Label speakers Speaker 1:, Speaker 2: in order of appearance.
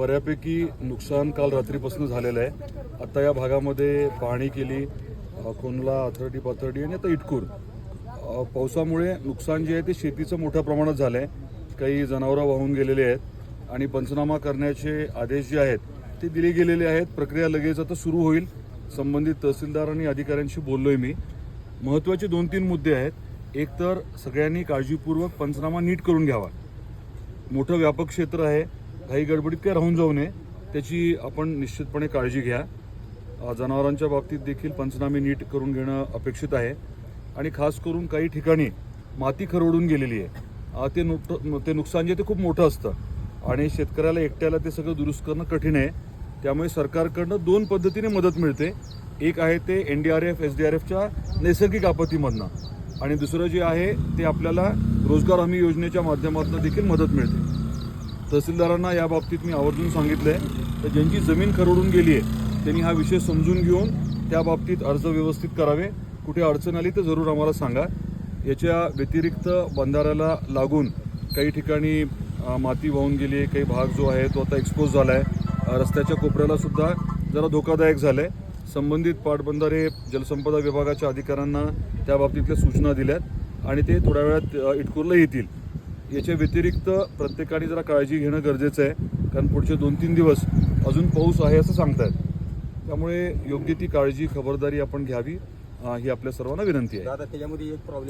Speaker 1: बऱ्यापैकी नुकसान काल रात्रीपासून झालेलं आहे. आता या भागामध्ये पाहणी केली अ, अथरडी अथर्टी पाथर्डी आणि आता इटकूर. पावसामुळे नुकसान जे आहे ते शेतीचं मोठ्या प्रमाणात झालं आहे काही जनावरं वाहून गेलेले आहेत आणि पंचनामा करण्याचे आदेश जे आहेत ते दिले गेलेले आहेत. प्रक्रिया लगेच आता सुरू होईल. संबंधित तहसीलदार आणि अधिकाऱ्यांशी बोललोय मी. महत्त्वाचे दोन तीन मुद्दे आहेत. एक तर सगळ्यांनी काळजीपूर्वक पंचनामा नीट करून घ्यावा. मोठं व्यापक क्षेत्र आहे. काही गडबडीत काही राहून जाऊ नये त्याची आपण निश्चितपणे काळजी घ्या. जनावरांच्या बाबतीत देखील पंचनामे नीट करून घेणं अपेक्षित आहे. आणि खास करून काही ठिकाणी माती खरवडून गेलेली आहे. ते नुट ते नुकसान जे ते खूप मोठं असतं. आणि शेतकऱ्याला एकट्याला ते सगळं दुरुस्त करणं कठीण आहे. त्यामुळे सरकारकडनं दोन पद्धतीने मदत मिळते. एक आहे ते N D R F S D R एफच्या नैसर्गिक आपत्तीमधनं. आणि दुसरं जे आहे ते आपल्याला रोजगार हमी योजनेच्या माध्यमातून देखील मदत मिळते. तहसीलदारांना या बाबतीत मी आवर्जून सांगितलं आहे तर ज्यांची जमीन खरवडून गेली आहे त्यांनी हा विषय समजून घेऊन त्या बाबतीत अर्ज व्यवस्थित करावे. कुठे अडचण आली तर जरूर आम्हाला सांगा. याच्या व्यतिरिक्त बंधाऱ्याला लागून काही ठिकाणी माती वाहून गेली आहे काही भाग जो आहे तो आता एक्सपोज झाला आहे रस्त्याच्या कोपऱ्याला सुद्धा जरा धोकादायक झालं आहे संबंधित पाटबंधारे जलसंपदा विभागाच्या अधिकाऱ्यांना त्या बाबतीतल्या सूचना दिल्यात आणि ते थोड्या वेळात अ, इटकूरला येतील. याच्या व्यतिरिक्त प्रत्येकाने जरा काळजी घेणं गरजेचं आहे. कारण पुढचे दोन तीन दिवस अजून पाऊस आहे असं सांगतायत. त्यामुळे योग्य ती काळजी खबरदारी आपण घ्यावी. ही आपल्या सर्वांना विनंती आहे.
Speaker 2: दादा त्याच्यामध्ये एक प्रॉब्लेम